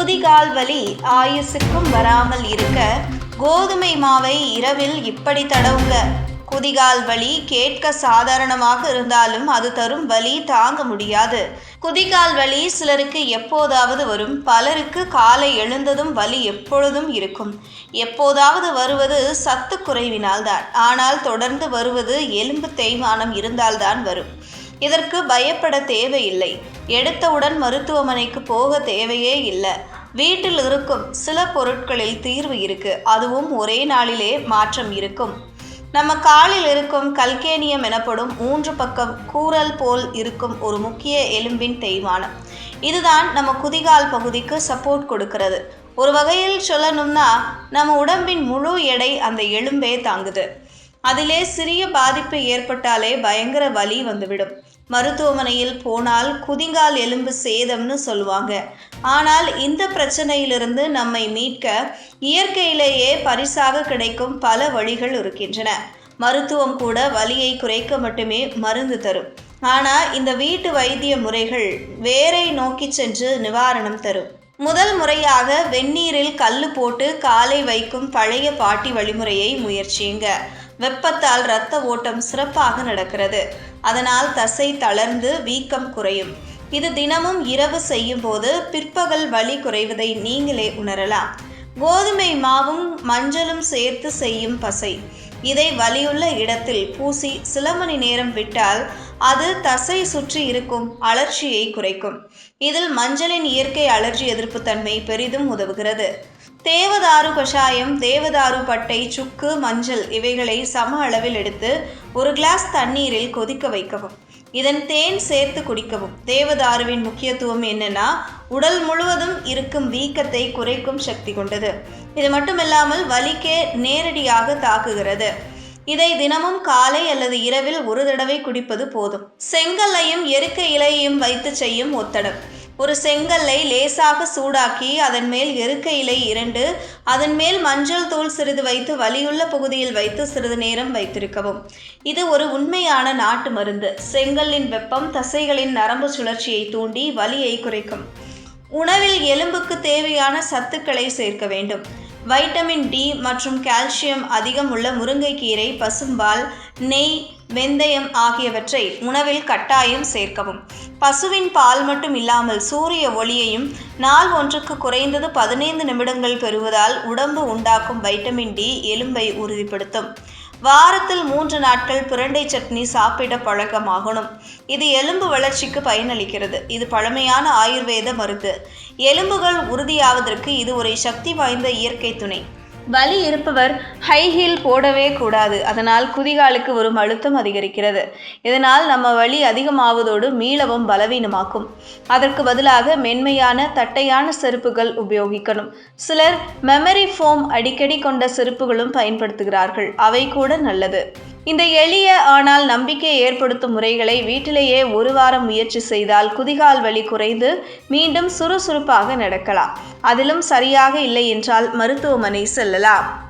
குதிகால் வலி ஆயுசுக்கும் வராமல் இருக்க கோதுமை மாவை இரவில் இப்படி தடவுங்க. குதிகால் வலி கேட்க சாதாரணமாக இருந்தாலும் அது தரும் வலி தாங்க முடியாது. குதிகால் வலி சிலருக்கு எப்போதாவது வரும். பலருக்கு காலை எழுந்ததும் வலி எப்பொழுதும் இருக்கும். எப்போதாவது வருவது சத்து குறைவினால் தான் ஆனால் தொடர்ந்து வருவது எலும்பு தேய்மானம் இருந்தால்தான் வரும். இதற்கு பயப்பட தேவையில்லை. எடுத்தவுடன் மருத்துவமனைக்கு போக தேவையே இல்லை. வீட்டில் இருக்கும் சில பொருட்களில் தீர்வு இருக்கு. அதுவும் ஒரே நாளிலே மாற்றம் இருக்கும். நம்ம காலில் இருக்கும் கல்கேனியம் எனப்படும் மூன்று பக்கம் கூரல் போல் இருக்கும் ஒரு முக்கிய எலும்பின் தேய்மானம். இதுதான் நம்ம குதிகால் பகுதிக்கு சப்போர்ட் கொடுக்கிறது. ஒரு வகையில் சொல்லணும்னா நம்ம உடம்பின் முழு எடை அந்த எலும்பே தாங்குது. அதிலே சிறிய பாதிப்பு ஏற்பட்டாலே பயங்கர வலி வந்துவிடும். மருத்துவமனையில் போனால் குதிங்கால் எலும்பு சேதம்னு சொல்லுவாங்க. ஆனால் இந்த பிரச்சனையிலிருந்து நம்மை மீட்க இயற்கையிலேயே பரிசாக கிடைக்கும் பல வழிகள் இருக்கின்றன. மருத்துவம் கூட வலியை குறைக்க மட்டுமே மருந்து தரும். ஆனால் இந்த வீட்டு வைத்திய முறைகள் வேரை நோக்கி சென்று நிவாரணம் தரும். முதல் முறையாக வெந்நீரில் கல் போட்டு காலை வைக்கும் பழைய பாட்டி வழிமுறையை முயற்சியுங்க. வெப்பத்தால் இரத்த ஓட்டம் சிறப்பாக நடக்கிறது. அதனால் தசை தளர்ந்து வீக்கம் குறையும். இது தினமும் இரவு செய்யும் போது பிற்பகல் வலி குறைவதை நீங்களே உணரலாம். கோதுமை மாவும் மஞ்சளும் சேர்த்து செய்யும் பசை. இதை வலியுள்ள இடத்தில் பூசி சில மணி நேரம் விட்டால் அது தசை சுற்றி இருக்கும் அலர்ச்சியை குறைக்கும். இதில் மஞ்சளின் இயற்கை அலர்ஜி எதிர்ப்பு தன்மை பெரிதும் உதவுகிறது. தேவதாரு கஷாயம் தேவதாரு பட்டை சுக்கு மஞ்சள் இவைகளை சம அளவில் எடுத்து ஒரு கிளாஸ் தண்ணீரில் கொதிக்க வைக்கவும். இதன் தேன் சேர்த்து குடிக்கவும். தேவதாருவின் முக்கியத்துவம் என்னன்னா உடல் முழுவதும் இருக்கும் வீக்கத்தை குறைக்கும் சக்தி கொண்டது. இது மட்டுமில்லாமல் வலிக்கே நேரடியாக தாக்குகிறது. இதை தினமும் காலை அல்லது இரவில் ஒரு தடவை குடிப்பது போதும். செங்கல்லையும் எருக்க இலையையும் வைத்து செய்யும் ஒத்தடம். ஒரு செங்கல்லை லேசாக சூடாக்கி அதன் மேல் எருக்க இலை இரண்டு அதன் மேல் மஞ்சள் தூள் சிறிது வைத்து வலியுள்ள பகுதியில் வைத்து சிறிது நேரம் வைத்திருக்கவும். இது ஒரு உண்மையான நாட்டு மருந்து. செங்கல்லின் வெப்பம் தசைகளின் நரம்பு சுழற்சியை தூண்டி வலியை குறைக்கும். உணவில் எலும்புக்கு தேவையான சத்துக்களை சேர்க்க வேண்டும். வைட்டமின் டி மற்றும் கால்சியம் அதிகம் உள்ள முருங்கைக்கீரை பசும்பால் நெய் வெந்தயம் ஆகியவற்றை உணவில் கட்டாயம் சேர்க்கவும். பசுவின் பால் மட்டும் இல்லாமல் சூரிய ஒளியையும் நாள் ஒன்றுக்கு குறைந்தது பதினைந்து நிமிடங்கள் பெறுவதால் உடம்பு உண்டாக்கும் வைட்டமின் டி எலும்பை உறுதிப்படுத்தும். வாரத்தில் மூன்று நாட்கள் பிரண்டை சட்னி சாப்பிட பழக்கமாகணும். இது எலும்பு வளர்ச்சிக்கு பயனளிக்கிறது. இது பழமையான ஆயுர்வேத மருந்து. எலும்புகள் உறுதியாவதற்கு இது ஒரு சக்தி வாய்ந்த இயற்கை துணை. வலி இருப்பவர் ஹை ஹீல் போடவே கூடாது. அதனால் குதிகாலுக்கு வரும் அழுத்தம் அதிகரிக்கிறது. இதனால் நம்ம வலி அதிகமாவதோடு மீளவும் பலவீனமாக்கும். அதற்கு பதிலாக மென்மையான தட்டையான செருப்புகள் உபயோகிக்கணும். சிலர் மெமரி ஃபோம் அடிக்கடி கொண்ட செருப்புகளும் பயன்படுத்துகிறார்கள். அவை கூட நல்லது. இந்த எளிய ஆனால் நம்பிக்கை ஏற்படுத்தும் முறைகளை வீட்டிலேயே ஒரு வாரம் முயற்சி செய்தால் குதிகால் வலி குறைந்து மீண்டும் சுறுசுறுப்பாக நடக்கலாம். அதிலும் சரியாக இல்லை என்றால் மருத்துவமனை செல்லலாம்.